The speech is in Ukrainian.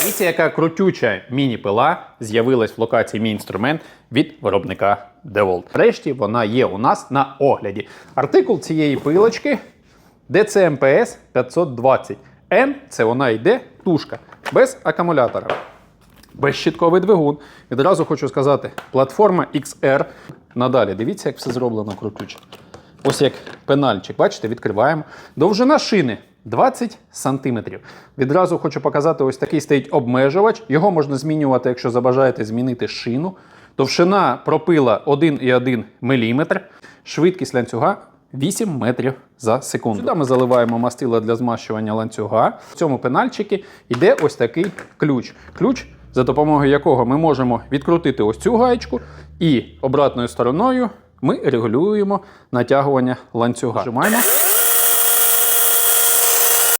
Дивіться, яка крутюча міні-пила з'явилась в локації мій інструмент від виробника DeWalt. Врешті вона є у нас на огляді. Артикул цієї пилочки DCMPS 520. N це вона йде тушка без акумулятора. Безщитковий двигун. Відразу хочу сказати, платформа XR. Надалі, дивіться, як все зроблено крутюче. Ось як пенальчик, бачите, відкриваємо. Довжина шини 20 см. Відразу хочу показати, ось такий стоїть обмежувач. Його можна змінювати, якщо забажаєте змінити шину. Товщина пропила 1,1 мм. Швидкість ланцюга 8 метрів за секунду. Сюди ми заливаємо мастила для змащування ланцюга. В цьому пенальчикі йде ось такий ключ. Ключ, за допомогою якого ми можемо відкрутити ось цю гаєчку і обратною стороною ми регулюємо натягування ланцюга. Нажимаємо